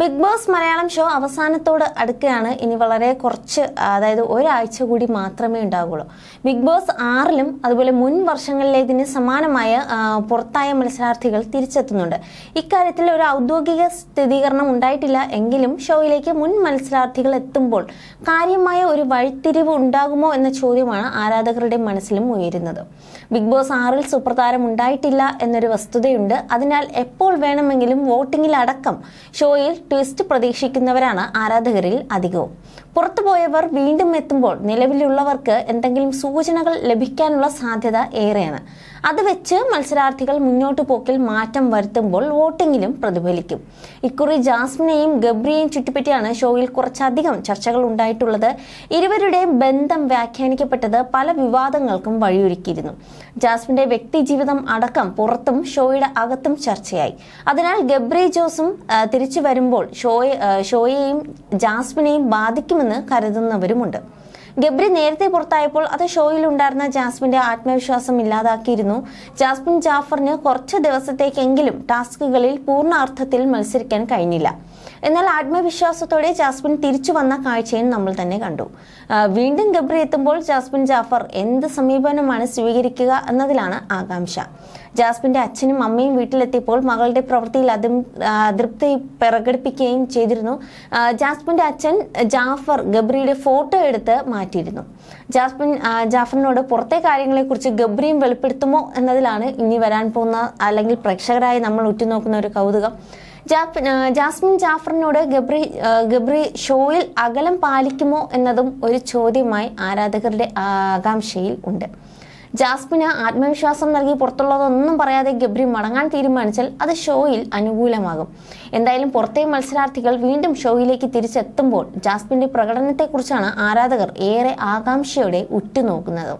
Big boss Malayalam show അവസാനത്തോട് അടുക്കുകയാണ്. ഇനി വളരെ കുറച്ച് അതായത് ഒരാഴ്ച കൂടി മാത്രമേ ഉണ്ടാവുകയുള്ളൂ. ബിഗ് ബോസ് ആറിലും അതുപോലെ മുൻ വർഷങ്ങളിലേതിന് സമാനമായ പുറത്തായ മത്സരാർത്ഥികൾ തിരിച്ചെത്തുന്നുണ്ട്. ഇക്കാര്യത്തിൽ ഒരു ഔദ്യോഗിക സ്ഥിരീകരണം ഉണ്ടായിട്ടില്ല. എങ്കിലും ഷോയിലേക്ക് മുൻ മത്സരാർത്ഥികൾ എത്തുമ്പോൾ കാര്യമായ ഒരു വഴിത്തിരിവ് ഉണ്ടാകുമോ എന്ന ചോദ്യമാണ് ആരാധകരുടെ മനസ്സിലും ഉയരുന്നത്. ബിഗ് ബോസ് ആറിൽ സുപ്രധാരം ഉണ്ടായിട്ടില്ല എന്നൊരു വസ്തുതയുണ്ട്. അതിനാൽ എപ്പോൾ വേണമെങ്കിലും വോട്ടിങ്ങിലടക്കം ഷോയിൽ ട്വിസ്റ്റ് പ്രതീക്ഷിക്കുന്നവരാണ് ആരാധകരിൽ അധികവും. പുറത്തുപോയവർ വീണ്ടും എത്തുമ്പോൾ നിലവിലുള്ളവർക്ക് എന്തെങ്കിലും സൂചനകൾ ലഭിക്കാനുള്ള സാധ്യത ഏറെയാണ്. അത് വെച്ച് മത്സരാർത്ഥികൾ മുന്നോട്ട് പോക്കിൽ മാറ്റം വരുത്തുമ്പോൾ വോട്ടിങ്ങിലും പ്രതിഫലിക്കും. ഇക്കുറി ജാസ്മിനെയും ഗബ്രിയെയും ചുറ്റിപ്പറ്റിയാണ് ഷോയിൽ കുറച്ചധികം ചർച്ചകൾ ഉണ്ടായിട്ടുള്ളത്. ഇരുവരുടെയും ബന്ധം വ്യാഖ്യാനിക്കപ്പെട്ടത് പല വിവാദങ്ങൾക്കും വഴിയൊരുക്കിയിരുന്നു. ജാസ്മിന്റെ വ്യക്തി ജീവിതം അടക്കം പുറത്തും ഷോയുടെ അകത്തും ചർച്ചയായി. അതിനാൽ ഗബ്രി ജോസും തിരിച്ചു വരുമ്പോൾ ഷോയെ ഷോയെയും ജാസ്മിനെയും ബാധിക്കുമെന്ന് കരുതുന്നവരുമുണ്ട്. ഗബ്രി നേരത്തെ പുറത്തായപ്പോൾ അത് ഷോയിൽ ഉണ്ടായിരുന്ന ജാസ്മിന്റെ ആത്മവിശ്വാസം ഇല്ലാതാക്കിയിരുന്നു. ജാസ്മിൻ ജാഫറിന് കുറച്ച് ദിവസത്തേക്കെങ്കിലും ടാസ്കുകളിൽ പൂർണ അർത്ഥത്തിൽ മത്സരിക്കാൻ കഴിഞ്ഞില്ല. എന്നാൽ ആത്മവിശ്വാസത്തോടെ ജാസ്മിൻ തിരിച്ചു വന്ന കാഴ്ചയും നമ്മൾ തന്നെ കണ്ടു. വീണ്ടും ഗബ്രി എത്തുമ്പോൾ ജാസ്മിൻ ജാഫർ എന്ത് സമീപനമാണ് സ്വീകരിക്കുക എന്നതിലാണ് ആകാംക്ഷ. ജാസ്മിന്റെ അച്ഛനും അമ്മയും വീട്ടിലെത്തിയപ്പോൾ മകളുടെ പ്രവൃത്തിയിൽ അതും അതൃപ്തി പ്രകടിപ്പിക്കുകയും ചെയ്തിരുന്നു. ജാസ്മിന്റെ അച്ഛൻ ജാഫർ ഗബ്രിയുടെ ഫോട്ടോ എടുത്ത് മാറ്റിയിരുന്നു. ജാസ്മിൻ ജാഫറിനോട് പുറത്തെ കാര്യങ്ങളെക്കുറിച്ച് ഗബ്രിയും വെളിപ്പെടുത്തുമോ എന്നതിലാണ് ഇനി വരാൻ പോകുന്ന അല്ലെങ്കിൽ പ്രേക്ഷകരായി നമ്മൾ ഉറ്റുനോക്കുന്ന ഒരു കൗതുകം. ജാസ്മിൻ ജാഫറിനോട് ഗബ്രി ഗബ്രി ഷോയിൽ അകലം പാലിക്കുമോ എന്നതും ഒരു ചോദ്യമായി ആരാധകരുടെ ആകാംക്ഷയിൽ ഉണ്ട്. ജാസ്മിന് ആത്മവിശ്വാസം നൽകി പുറത്തുള്ളതൊന്നും പറയാതെ ഗബ്രി മടങ്ങാൻ തീരുമാനിച്ചാൽ അത് ഷോയിൽ അനുകൂലമാകും. എന്തായാലും പുറത്തെ മത്സരാർത്ഥികൾ വീണ്ടും ഷോയിലേക്ക് തിരിച്ചെത്തുമ്പോൾ ജാസ്മിന്റെ പ്രകടനത്തെക്കുറിച്ചാണ് ആരാധകർ ഏറെ ആകാംക്ഷയോടെ ഉറ്റുനോക്കുന്നത്.